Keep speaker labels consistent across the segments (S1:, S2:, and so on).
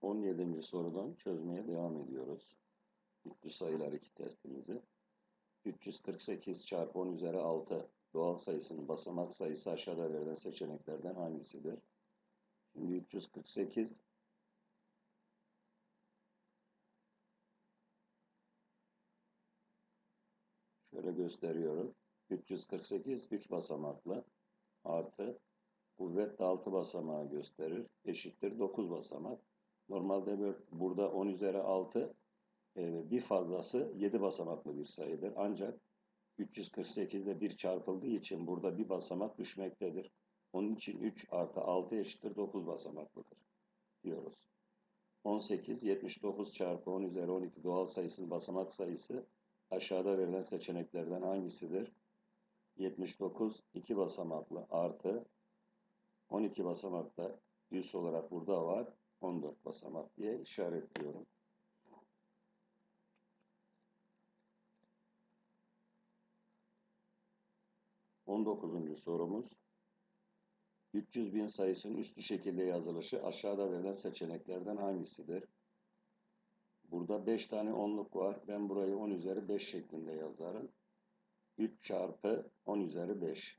S1: 17. sorudan çözmeye devam ediyoruz. Üstlü sayılar 2 testimizi. 348 çarpı 10 üzeri 6 doğal sayısının basamak sayısı aşağıda verilen seçeneklerden hangisidir? Şimdi 348 şöyle gösteriyorum. 348 3 basamaklı artı kuvvet 6 basamağı gösterir. Eşittir 9 basamak. Normalde burada 10 üzeri 6 e, bir fazlası 7 basamaklı bir sayıdır. Ancak 348'de 1 çarpıldığı için burada bir basamak düşmektedir. Onun için 3 artı 6 eşittir 9 basamaklıdır diyoruz. 18, 79 çarpı 10 üzeri 12 doğal sayısının basamak sayısı aşağıda verilen seçeneklerden hangisidir? 79 2 basamaklı artı 12 basamakta 100 olarak burada var. 14 basamak diye işaretliyorum. On dokuzuncu sorumuz. 300 bin sayısının üstü şekilde yazılışı aşağıda verilen seçeneklerden hangisidir? Burada 5 tane onluk var. Ben burayı 10 üzeri 5 şeklinde yazarım. 3 çarpı 10 üzeri 5.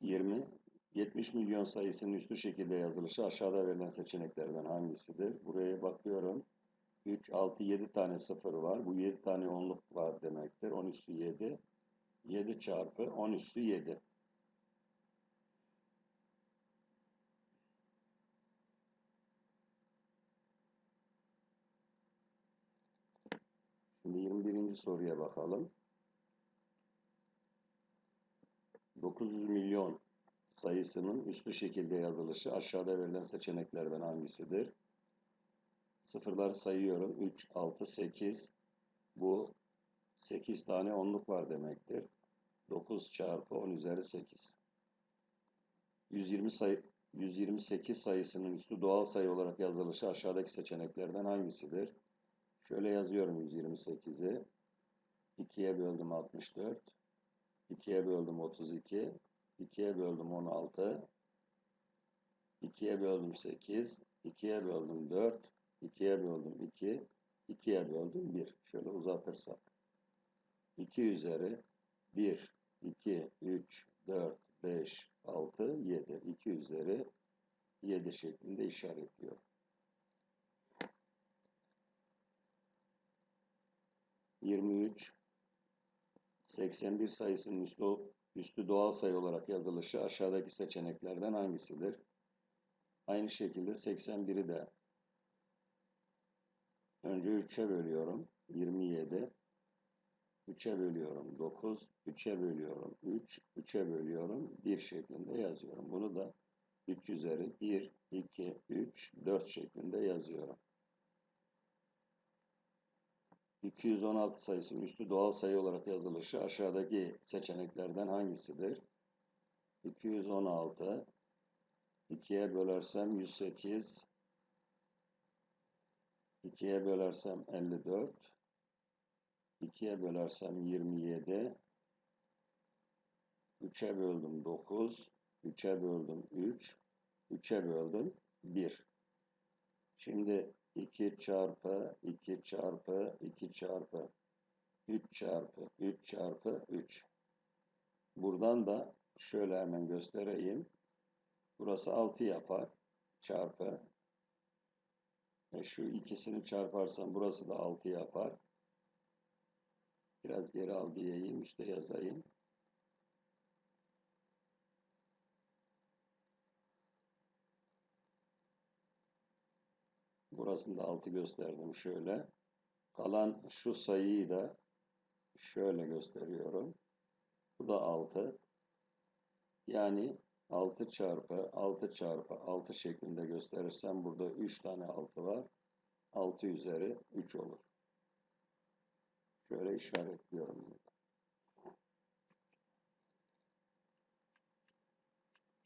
S1: 20. 70 milyon sayısının üstü şekilde yazılışı aşağıda verilen seçeneklerden hangisidir? Buraya bakıyorum. 3, 6, 7 tane sıfır var. Bu 7 tane onluk var demektir. 10 üstü 7. 7 çarpı 10 üstü 7. Şimdi 21. soruya bakalım. 900 milyon sayısının üslü şekilde yazılışı aşağıda verilen seçeneklerden hangisidir? Sıfırları sayıyorum. 3, 6, 8. Bu 8 tane onluk var demektir. 9 çarpı 10 üzeri 8. 120 sayı 128 sayısının üstü doğal sayı olarak yazılışı aşağıdaki seçeneklerden hangisidir? Şöyle yazıyorum 128'i. 2'ye böldüm 64. 2'ye böldüm 32. 2'ye böldüm 16. 2'ye böldüm 8. 2'ye böldüm 4. 2'ye böldüm 2. 2'ye böldüm 1. Şöyle uzatırsak. 2 üzeri 1, 2, 3, 4, 5, 6, 7. 2 üzeri 7 şeklinde işaretliyorum. 23 81 sayısının üstü, üstü doğal sayı olarak yazılışı aşağıdaki seçeneklerden hangisidir? Aynı şekilde 81'i de önce 3'e bölüyorum. 27 3'e bölüyorum 9, 3'e bölüyorum 3, 3'e bölüyorum 1 şeklinde yazıyorum. Bunu da 3 üzeri 1, 2, 3, 4 şeklinde yazıyorum. 216 sayısının üstü doğal sayı olarak yazılışı aşağıdaki seçeneklerden hangisidir? 216 2'ye bölersem 108 2'ye bölersem 54 2'ye bölersem 27 3'e böldüm 9 3'e böldüm 3 3'e böldüm 1 şimdi 2 çarpı 2 çarpı 2 çarpı 3 çarpı 3 çarpı 3. Buradan da şöyle hemen göstereyim. Burası 6 yapar. Çarpı. E şu ikisini çarparsam burası da 6 yapar. Biraz geri al diyeyim. işte yazayım. Burasında 6 gösterdim şöyle. Kalan şu sayıyı da şöyle gösteriyorum. Bu da 6. Yani 6 çarpı 6 çarpı 6 şeklinde gösterirsem burada 3 tane 6 var. 6 üzeri 3 olur. Şöyle işaretliyorum.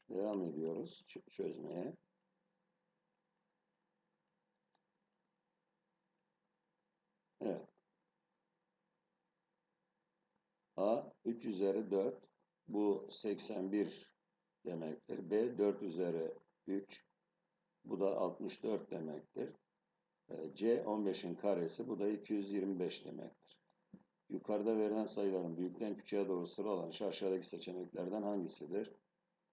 S1: Devam ediyoruz çözmeye. Evet. A 3 üzeri 4. Bu 81 demektir. B 4 üzeri 3. Bu da 64 demektir. E, C 15'in karesi. Bu da 225 demektir. Yukarıda verilen sayıların büyükten küçüğe doğru sıralanışı aşağıdaki seçeneklerden hangisidir?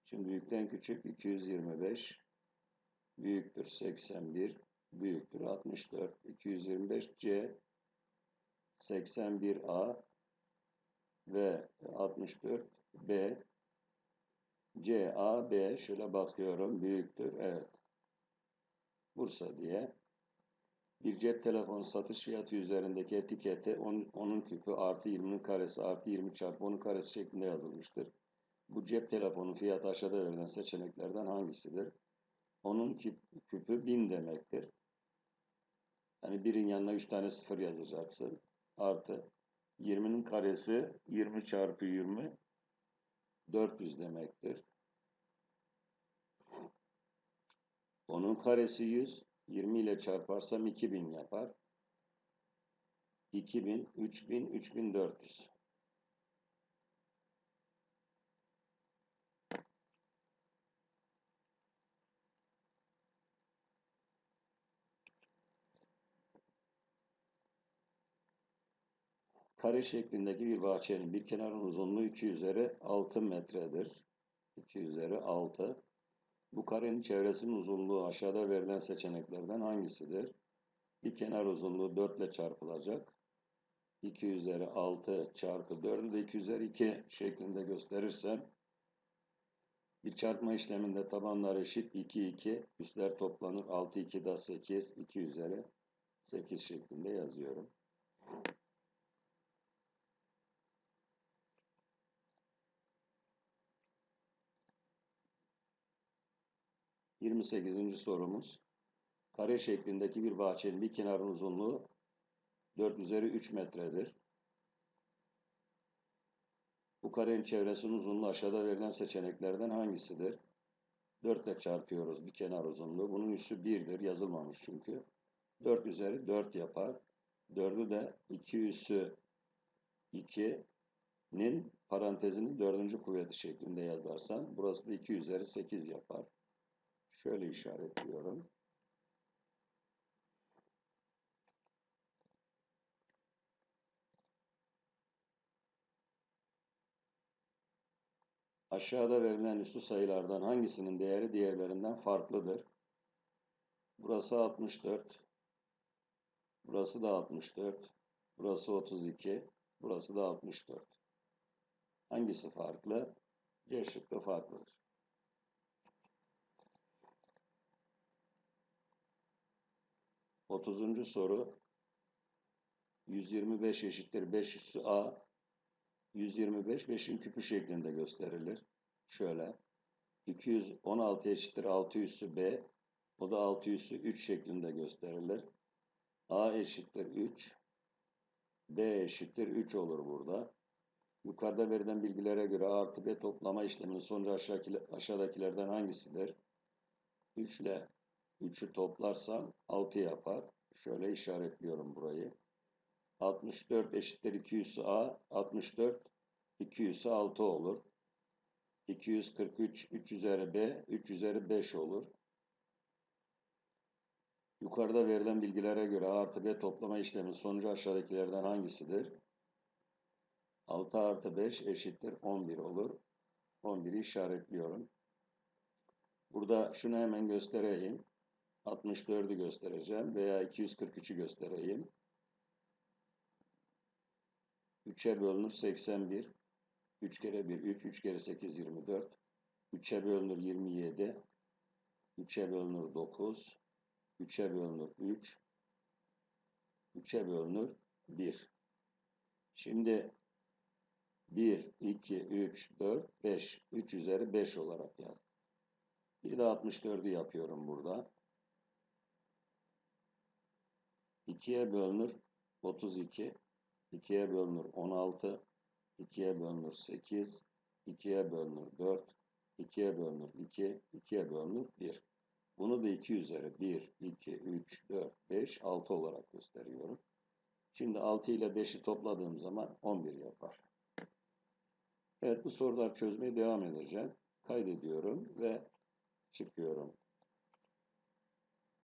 S1: Şimdi büyükten küçük 225 büyüktür 81 büyüktür 64 225 C 81A ve 64 B C A B şöyle bakıyorum büyüktür evet Bursa diye bir cep telefonu satış fiyatı üzerindeki etikete onun, onun küpü artı 20'nin karesi artı 20 çarpı 10'un karesi şeklinde yazılmıştır. Bu cep telefonu fiyatı aşağıda verilen seçeneklerden hangisidir? Onun küpü 1000 demektir. Yani birin yanına 3 tane sıfır yazacaksın. Artı 20'nin karesi 20 çarpı 20 400 demektir. Onun karesi 100. 20 ile çarparsam 2000 yapar. 2000, 3000, 3400. Kare şeklindeki bir bahçenin bir kenarın uzunluğu 2 üzeri 6 metredir. 2 üzeri 6. Bu karenin çevresinin uzunluğu aşağıda verilen seçeneklerden hangisidir? Bir kenar uzunluğu 4 ile çarpılacak. 2 üzeri 6 çarpı 4'ü de 2 üzeri 2 şeklinde gösterirsem bir çarpma işleminde tabanlar eşit 2 2 üstler toplanır 6 2 da 8 2 üzeri 8 şeklinde yazıyorum. 28. sorumuz. Kare şeklindeki bir bahçenin bir kenarın uzunluğu 4 üzeri 3 metredir. Bu karenin çevresinin uzunluğu aşağıda verilen seçeneklerden hangisidir? 4 ile çarpıyoruz bir kenar uzunluğu. Bunun üssü 1'dir. Yazılmamış çünkü. 4 üzeri 4 yapar. 4'ü de 2 üssü 2'nin parantezinin dördüncü kuvveti şeklinde yazarsan burası da 2 üzeri 8 yapar. Şöyle işaretliyorum. Aşağıda verilen üslü sayılardan hangisinin değeri diğerlerinden farklıdır? Burası 64. Burası da 64. Burası 32. Burası da 64. Hangisi farklı? C şıkkı farklıdır. 30. soru 125 eşittir 5 üssü A 125 5'in küpü şeklinde gösterilir. Şöyle 216 eşittir 6 üssü B o da 6 üssü 3 şeklinde gösterilir. A eşittir 3 B eşittir 3 olur burada. Yukarıda verilen bilgilere göre A artı B toplama işleminin sonucu aşağıdakilerden hangisidir? 3 ile 3'ü toplarsam 6 yapar. Şöyle işaretliyorum burayı. 64 eşittir 200 A. 64 200 6 olur. 243 3 üzeri B 3 üzeri 5 olur. Yukarıda verilen bilgilere göre A artı B toplama işleminin sonucu aşağıdakilerden hangisidir? 6 artı 5 eşittir 11 olur. 11'i işaretliyorum. Burada şunu hemen göstereyim. 64'ü göstereceğim veya 243'ü göstereyim. 3'e bölünür 81. 3 kere 1 3, 3 kere 8 24. 3'e bölünür 27. 3'e bölünür 9. 3'e bölünür 3. 3'e bölünür 1. Şimdi 1, 2, 3, 4, 5. 3 üzeri 5 olarak yazdım. Bir de 64'ü yapıyorum burada. 2'ye bölünür 32, 2'ye bölünür 16, 2'ye bölünür 8, 2'ye bölünür 4, 2'ye bölünür 2, 2'ye bölünür 1. Bunu da 2 üzeri 1, 2, 3, 4, 5, 6 olarak gösteriyorum. Şimdi 6 ile 5'i topladığım zaman 11 yapar. Evet bu sorular çözmeye devam edeceğim. kaydediyorum ve çıkıyorum.